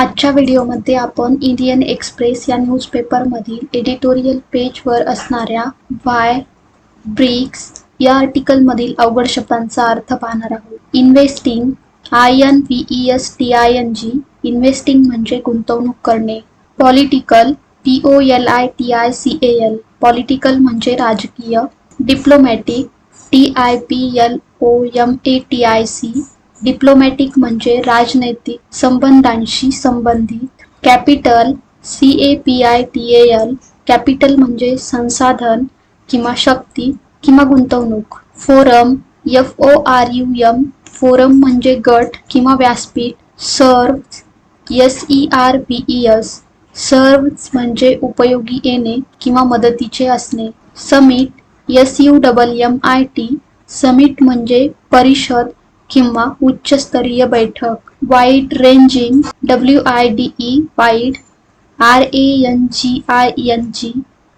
आजच्या व्हिडिओमध्ये आपण इंडियन एक्सप्रेस या न्यूजपेपरमधील एडिटोरियल पेजवर असणाऱ्या वाय ब्रिक्स या आर्टिकलमधील अवघड शब्दांचा अर्थ पाहणार आहोत. Investing I N V E S T I N G investing म्हणजे गुंतवणूक करणे. Political P O L I T I C A L political म्हणजे राजकीय diplomatic T I P L O M A T I C diplomatic म्हणजे राजनैतिक संबंधांशी संबंधित. Capital C A P I T A L capital म्हणजे संसाधन किंवा शक्ती किंवा गुंतवणूक. Forum F O R U M forum म्हणजे गट किंवा व्यासपीठ. Serve S E R P E S serve म्हणजे उपयोगी येणे किंवा मदतीचे असणे. Summit S U double M I T summit म्हणजे परिषद किंवा उच्चस्तरीय बैठक. Wide ranging W I D E wide R A N G I N G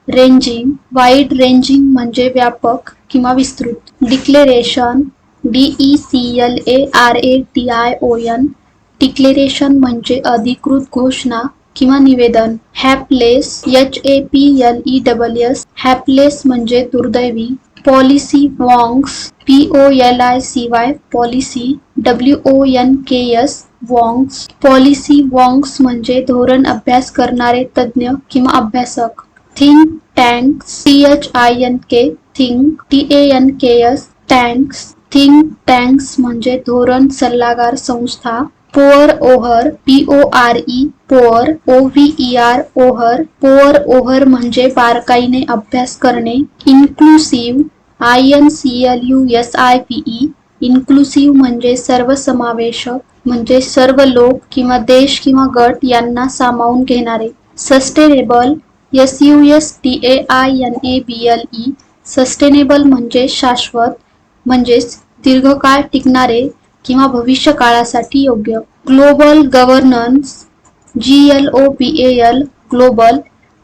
ranging wide ranging म्हणजे व्यापक किंवा विस्तृत. Declaration D E C L A R A T I O N declaration म्हणजे अधिकृत घोषणा किंवा निवेदन. Hapless H A P L E double S hapless म्हणजे दुर्दैवी. Policy wonks P O L I C Y policy W O N K S wonks, policy wonks म्हणजे धोरण अभ्यास करणारे तज्ज्ञ किंवा अभ्यासक. Think tank C H I N K think T A N K S tanks. Think tanks म्हणजे धोरण सल्लागार संस्था. Pore over P O R E pore O V E R over pore over म्हणजे बारकाईने अभ्यास करणे. Inclusive I N C L U S I P E inclusive म्हणजे सर्वसमावेशक म्हणजे सर्व लोक किंवा देश किंवा गट यांना सामावून घेणारे. Sustainable S U S T A I N A B L E sustainable म्हणजे शाश्वत म्हणजेच दीर्घकाळ टिकणारे किंवा भविष्य काळासाठी योग्य. Global governance G L O P A L global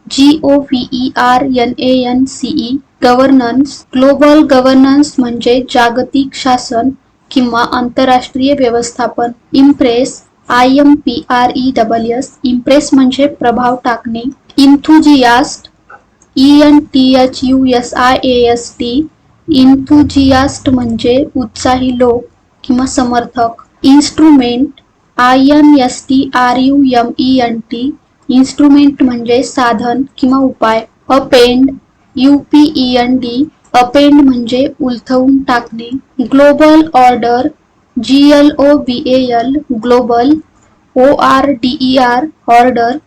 G O P E R N A N E governance global governance म्हणजे जागतिक शासन किंवा आंतरराष्ट्रीय व्यवस्थापन impress I M P R E double S impress म्हणजे प्रभाव टाकणे enthusiast E N T H U S I A S T enthusiast म्हणजे उत्साही लोक किंवा समर्थक instrument I N S T R U M E N T instrument म्हणजे साधन किंवा उपाय अपेंड पेंड डी अपेंड म्हणजे उलथवून टाकणे. Global order G L O B A L global O R D E R order.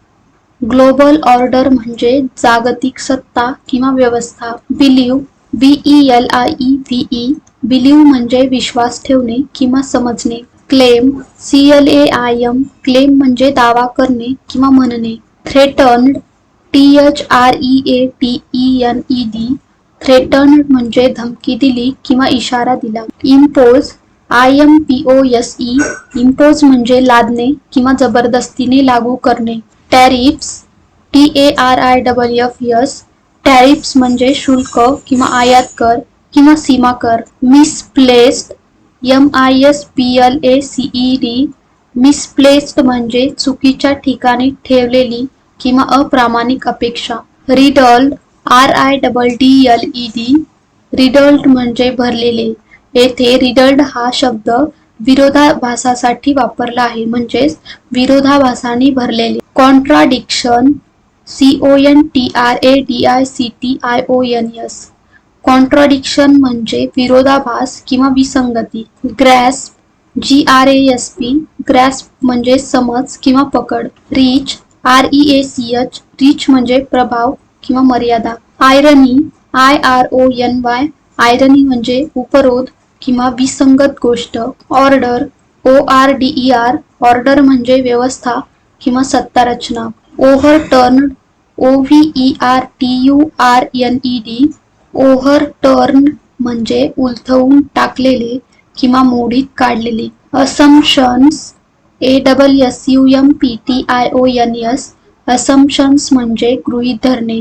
Global order म्हणजे जागतिक सत्ता किंवा व्यवस्था. Believe B E L I E V E. Believe म्हणजे विश्वास ठेवणे किंवा समजणे. Claim C L A I M. Claim म्हणजे दावा करणे किंवा म्हणणे. Threatened T H R E A T E N E D threaten म्हणजे धमकी दिली किंवा इशारा दिला. Impose I M P O S E impose म्हणजे लादणे किंवा जबरदस्तीने लागू करणे. Tariffs T A R I double F S tariffs म्हणजे शुल्क किंवा आयात कर किंवा सीमा कर. Misplaced M I S P L A C E D misplaced म्हणजे चुकीच्या ठिकाणी ठेवलेली किंवा अप्रामाणिक अपेक्षा. Riddled R I double D L E D riddled म्हणजे भरलेले. येथे रिडल्ड हा शब्द विरोधाभासासाठी वापरला आहे म्हणजेच विरोधाभासाने भरलेले. Contradiction C O N T R A D I C T I O N S. Contradiction म्हणजे विरोधाभास किंवा विसंगती. Grasp G R A S P grasp म्हणजे समज किंवा पकड. Reach R E A C H reach म्हणजे प्रभाव किंवा मर्यादा. Irony I R O N Y irony म्हणजे उपरोध किंवा विसंगत गोष्ट. Order O R D E R order म्हणजे व्यवस्था किंवा सत्ता रचना overturn O V E R T U R N E D overturn म्हणजे उलथवून टाकलेले किंवा मोडीत काढलेले. Assumptions A double S U M P T I O N S assumptions म्हणजे गृहीत धरणे.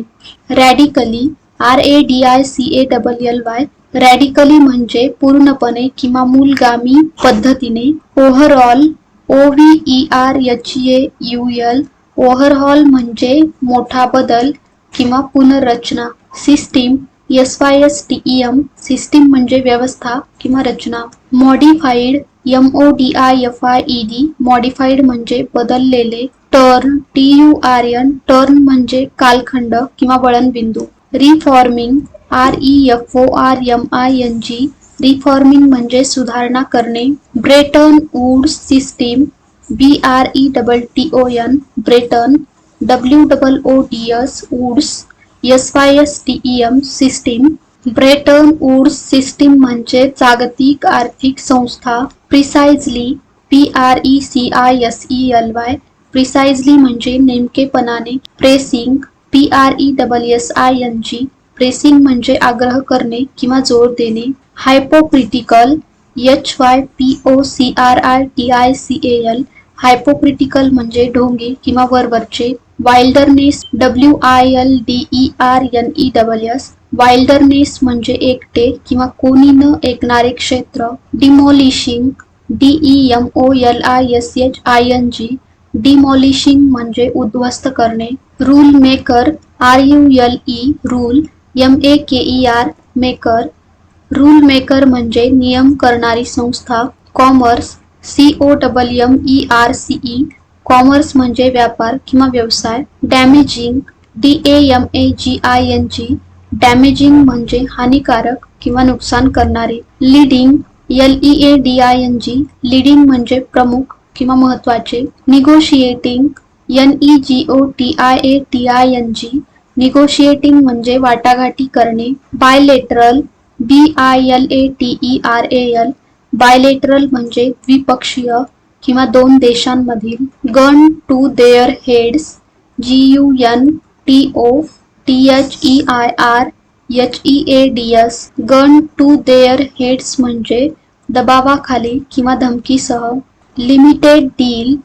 Radically R A D I C A double L Y radically म्हणजे पूर्णपणे किंवा मूलगामी पद्धतीने. Overall O V E R H A U L overhaul म्हणजे मोठा बदल किंवा पुनर्रचना. System S Y S T E M system म्हणजे व्यवस्था किंवा रचना. Modified M O D I F I E D modified म्हणजे बदललेले turn T U R N turn म्हणजे कालखंड किंवा वळणबिंदू. Reforming R E F O R M I N G reforming म्हणजे सुधारणा करणे. Bretton Wood system B R E double T O N Bretton W double O D S Woods S Y S T E M system Bretton Woods system म्हणजे जागतिक आर्थिक संस्था. Precisely P R E C I S E L Y precisely म्हणजे नेमकेपणाने pressing P R E double S I N G pressing म्हणजे आग्रह करणे किंवा जोर देणे hypocritical H Y P O C R I T I C A L hypocritical म्हणजे ढोंगी किंवा वरवरचे wilderness W I L D E R N E double S wilderness म्हणजे एकटे किंवा कोणी न ऐकणारे क्षेत्र. Demolishing D E M O L I S H I N G demolishing म्हणजे उद्ध्वस्त करणे. Rule maker R U L E rule M A K E R maker rule maker म्हणजे नियम करणारी संस्था. Commerce C O double M E R C E commerce म्हणजे व्यापार किंवा व्यवसाय. Damaging D A M A G I N G damaging म्हणजे हानिकारक किंवा नुकसान करणारे leading L E A D I N G leading म्हणजे प्रमुख किंवा महत्त्वाचे negotiating N E G O T I A T I N G negotiating म्हणजे वाटाघाटी करणे bilateral B I L A T E R A L bilateral म्हणजे द्विपक्षीय किंवा दोन देशांमधील gun to their heads G U N T O T H E I R H E A D S gun to their heads म्हणजे दबावाखाली किंवा धमकीसह. Limited deal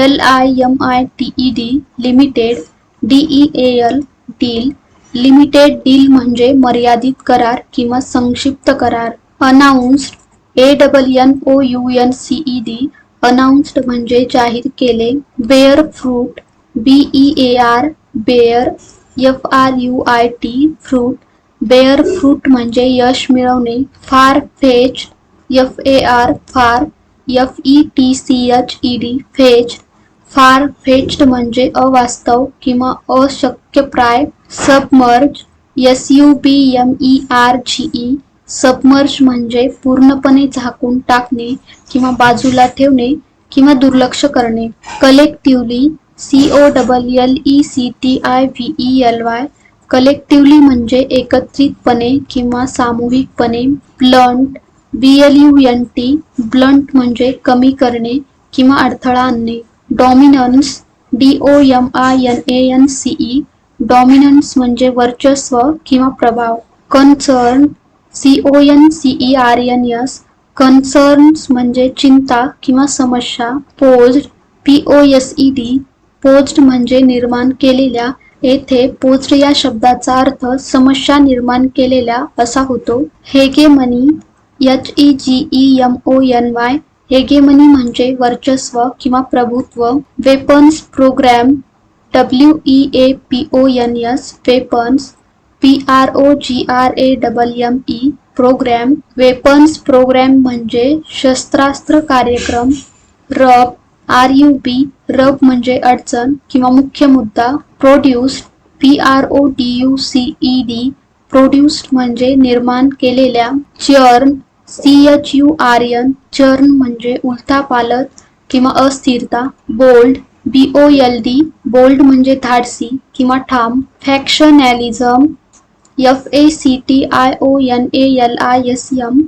L I M I T E D limited D E L deal limited deal म्हणजे मर्यादित करार किंवा संक्षिप्त करार. Announced A double N O U N C E D announced म्हणजे जाहीर केले. Bear fruit B E A R bear F R U I T fruit bear fruit म्हणजे यश मिळवणे. Far fetch F A R far F E T C H E D fetch far fetched म्हणजे अवास्तव किंवा अशक्यप्राय. Submerge S U B M E R G E submerge म्हणजे पूर्णपणे झाकून टाकणे किंवा बाजूला ठेवणे किंवा दुर्लक्ष करणे. Collectively C O double L E C T I V E L Y collectively म्हणजे एकत्रितपणे किंवा सामूहिकपणे blunt B L U N T blunt म्हणजे कमी करणे किंवा अडथळा आणणे. Dominance D O M I N A N C E dominance म्हणजे वर्चस्व किंवा प्रभाव. Concern C O N C E R N S concerns म्हणजे चिंता किंवा समस्या. Pose P O S E D posed म्हणजे निर्माण केलेल्या येथे पोज्ड या शब्दाचा अर्थ समस्या निर्माण केलेल्या असा होतो. Hegemony H E G E M O N Y hegemony म्हणजे वर्चस्व किंवा प्रभुत्व. Weapons programme W E A P O N S weapons P R O G R A double M E programme weapons programme म्हणजे शस्त्रास्त्र कार्यक्रम रब R you बी रब म्हणजे अडचण किंवा मुख्य मुद्दा produce P R O D U C E D produce म्हणजे निर्माण केलेल्या churn C H U R N churn म्हणजे उलथा पालत किंवा अस्थिरता bold B O L D bold म्हणजे धाडसी किंवा ठाम factionalism F A C T I O N A L I S M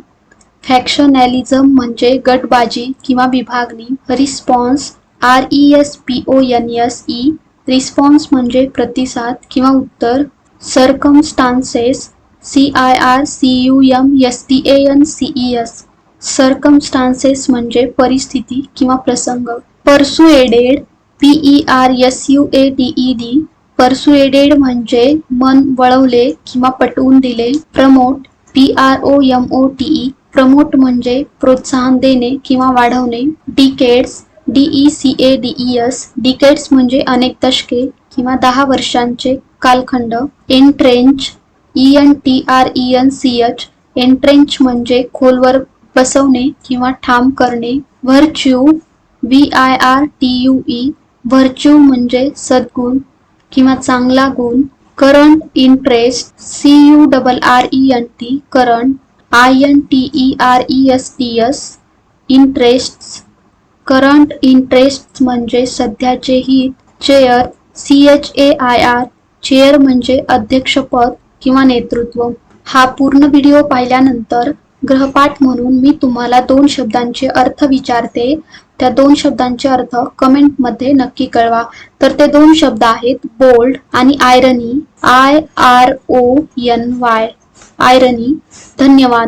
factionalism म्हणजे गटबाजी किंवा विभागणी. Response R E S P O N S E response म्हणजे प्रतिसाद किंवा उत्तर. Circumstances C I R C U M S T A N C E S circumstances म्हणजे परिस्थिती किंवा प्रसंग. Persuaded E R S U A D E D persuaded म्हणजे मन वळवले किंवा पटवून दिले. Promote P R O M O T E promote म्हणजे प्रोत्साहन देणे किंवा वाढवणे. Decades D E C A D E S decades म्हणजे अनेक दशके किंवा दहा वर्षांचे कालखंड. Entrench E N T R E N C H entrench म्हणजे खोलवर बसवणे किंवा ठाम करणे. Virtue V I R T U E virtue म्हणजे सद्गुण किंवा चांगला गुण. Current interest C U double R E N T current I N T E R E S T S interest current interest म्हणजे सध्याचे हित chair C H A I R chair म्हणजे अध्यक्षपद किंवा नेतृत्व. हा पूर्ण व्हिडिओ पाहिल्यानंतर ग्रहपाठ म्हणून मी तुम्हाला दोन शब्दांचे अर्थ विचारते. त्या दोन शब्दांचे अर्थ कमेंटमध्ये नक्की कळवा. तर ते दोन शब्द आहेत बोल्ड आणि irony. I R O N Y. Irony धन्यवाद.